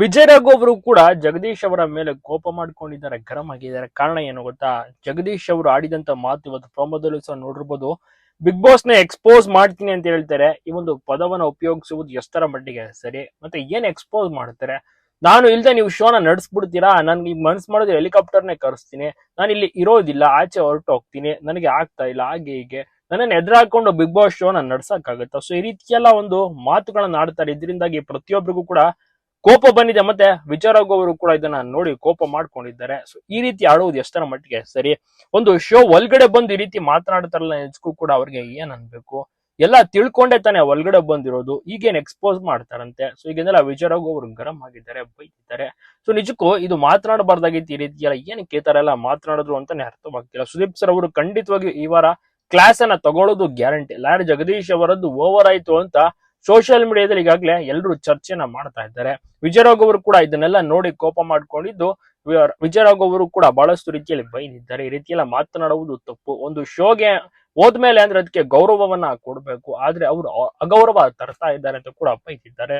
ವಿಜಯ್ ರಘು ಅವರು ಕೂಡ ಜಗದೀಶ್ ಅವರ ಮೇಲೆ ಕೋಪ ಮಾಡ್ಕೊಂಡಿದ್ದಾರೆ, ಗರಂ ಆಗಿದ್ದಾರೆ. ಕಾರಣ ಏನು ಗೊತ್ತಾ? ಜಗದೀಶ್ ಅವರು ಆಡಿದಂತ ಮಾತು ಇವತ್ತು ಪ್ರಮೋದಲ್ಲೂ ಸಹ ನೋಡಿರ್ಬೋದು. ಬಿಗ್ ಬಾಸ್ನ ಎಕ್ಸ್ಪೋಸ್ ಮಾಡ್ತೀನಿ ಅಂತ ಹೇಳ್ತಾರೆ. ಈ ಒಂದು ಪದವನ್ನು ಉಪಯೋಗಿಸುವುದು ಎಷ್ಟರ ಮಟ್ಟಿಗೆ ಸರಿ? ಮತ್ತೆ ಏನ್ ಎಕ್ಸ್ಪೋಸ್ ಮಾಡ್ತಾರೆ? ನಾನು ಇಲ್ದೆ ನೀವು ಶೋನ ನಡೆಸ್ಬಿಡ್ತೀರಾ? ನನ್ಗೆ ಮನ್ಸ್ ಹೆಲಿಕಾಪ್ಟರ್ ನೇ ಕರೆಸ್ತೀನಿ. ನಾನು ಇಲ್ಲಿ ಇರೋದಿಲ್ಲ, ಆಚೆ ಹೊರಟು ಹೋಗ್ತೀನಿ. ನನಗೆ ಆಗ್ತಾ ಇಲ್ಲ, ಹಾಗೆ ಹೀಗೆ. ನನ್ನನ್ನು ಎದುರಾಕೊಂಡು ಬಿಗ್ ಬಾಸ್ ಶೋನ ನಡ್ಸಕ್ಕಾಗತ್ತಾ? ಸೊ ಈ ರೀತಿಯೆಲ್ಲ ಒಂದು ಮಾತುಗಳನ್ನ ಆಡ್ತಾರೆ. ಇದರಿಂದಾಗಿ ಪ್ರತಿಯೊಬ್ಬರಿಗೂ ಕೂಡ ಕೋಪ ಬಂದಿದೆ ಮತ್ತೆ ವಿಚಾರಗೋವರು ಕೂಡ ಇದನ್ನ ನೋಡಿ ಕೋಪ ಮಾಡ್ಕೊಂಡಿದ್ದಾರೆ. ಸೊ ಈ ರೀತಿ ಆಡುವುದು ಎಷ್ಟರ ಮಟ್ಟಿಗೆ ಸರಿ? ಒಂದು ಶೋ ಒಳಗಡೆ ಬಂದು ಈ ರೀತಿ ಮಾತನಾಡ್ತಾರಲ್ಲ ನಿಜಕ್ಕೂ ಕೂಡ ಅವ್ರಿಗೆ ಏನ್ ಅನ್ಬೇಕು? ಎಲ್ಲ ತಿಳ್ಕೊಂಡೆ ತಾನೆ ಒಳಗಡೆ ಬಂದಿರೋದು. ಈಗೇನ್ ಎಕ್ಸ್ಪೋಸ್ ಮಾಡ್ತಾರಂತೆ. ಸೊ ಈಗೇನೆಲ್ಲ ವಿಚಾರಗೂ ಅವರು ಗರಂ ಆಗಿದ್ದಾರೆ, ಬೈತಿದ್ದಾರೆ. ಸೊ ನಿಜಕ್ಕೂ ಇದು ಮಾತನಾಡಬಾರ್ದಾಗಿತ್ತು ಈ ರೀತಿ ಎಲ್ಲ ಏನಕ್ಕೆ ಈ ತರ ಎಲ್ಲ ಮಾತನಾಡಿದ್ರು ಅಂತಾನೆ ಅರ್ಥವಾಗ್ತಿಲ್ಲ. ಸುದೀಪ್ ಸರ್ ಅವರು ಖಂಡಿತವಾಗಿ ಈ ವಾರ ಕ್ಲಾಸ್ ಅನ್ನ ತಗೊಳ್ಳೋದು ಗ್ಯಾರಂಟಿ ಲಾರಿ ಜಗದೀಶ್ ಅವರದ್ದು ಓವರ್ ಆಯ್ತು ಅಂತ ಸೋಷಿಯಲ್ ಮೀಡಿಯಾದಲ್ಲಿ ಈಗಾಗಲೇ ಎಲ್ಲರೂ ಚರ್ಚೆನ ಮಾಡ್ತಾ ಇದ್ದಾರೆ. ವಿಜಯರಾಘವ್ ಅವರು ಕೂಡ ಇದನ್ನೆಲ್ಲ ನೋಡಿ ಕೋಪ ಮಾಡ್ಕೊಂಡಿದ್ದು ವಿಜಯರಾಘವ್ ಅವರು ಕೂಡ ಬಹಳಷ್ಟು ರೀತಿಯಲ್ಲಿ ಬೈದಿದ್ದಾರೆ ಈ ರೀತಿಯೆಲ್ಲ ಮಾತನಾಡುವುದು ತಪ್ಪು. ಒಂದು ಶೋಗೆ ಹೋದ್ಮೇಲೆ ಅಂದ್ರೆ ಅದಕ್ಕೆ ಗೌರವವನ್ನ ಕೊಡಬೇಕು. ಆದ್ರೆ ಅವರು ಅಗೌರವ ತರ್ತಾ ಇದ್ದಾರೆ ಅಂತ ಕೂಡ ಬೈದಿದ್ದಾರೆ